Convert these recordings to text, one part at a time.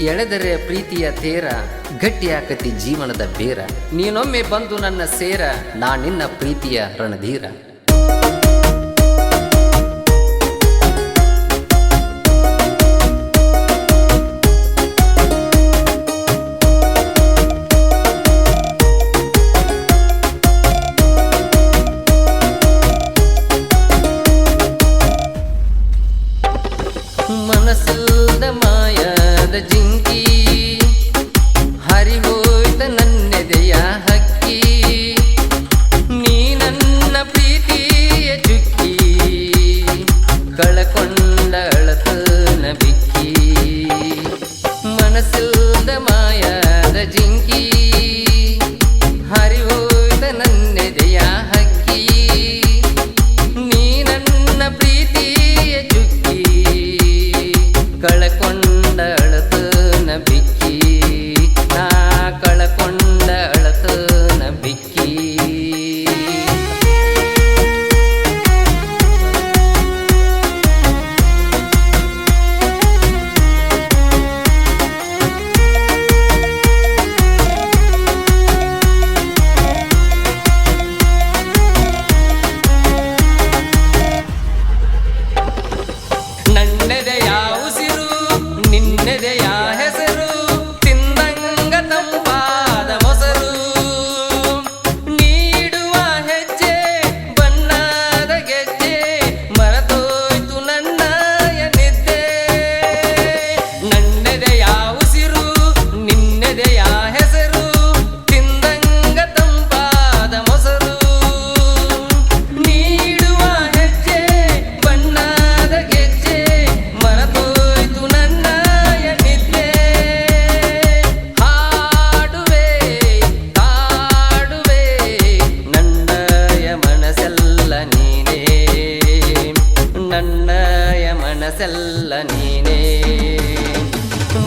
ಎಳೆದರೆ ಪ್ರೀತಿಯ ತೇರ ಗಟ್ಟಿಯಾಕತಿ ಜೀವನದ ಬೇರ. ನೀನೊಮ್ಮೆ ಬಂದು ನನ್ನ ಸೇರ ನಾ ನಿನ್ನ ಪ್ರೀತಿಯ ರಣಧೀರ.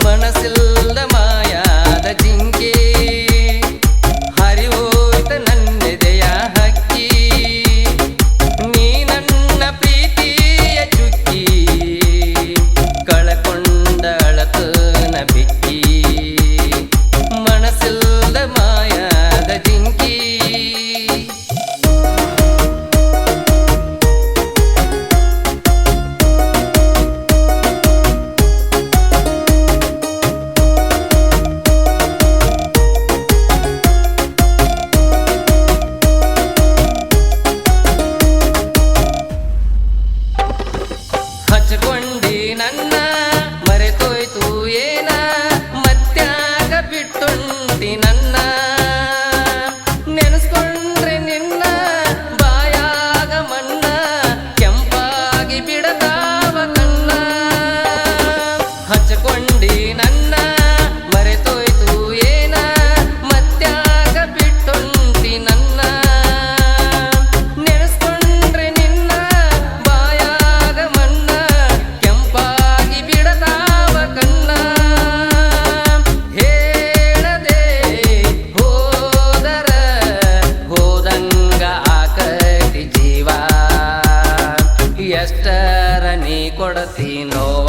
മനസ്സിൽ മായാതെ ചിങ്കേ know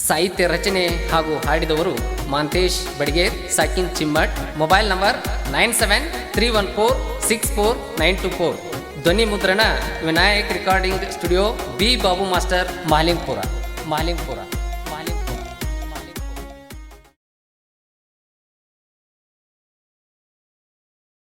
ಸಾಹಿತ್ಯ ರಚನೆ ಹಾಗೂ ಹಾಡಿದವರು Mantesh Badiger, ಸಾಕಿನ್ Chimmat mobile number nine seven three one four six four nine two four. ಧ್ವನಿ ಮುದ್ರಣ Vinayak recording studio B Babu master Malingpur Malingpur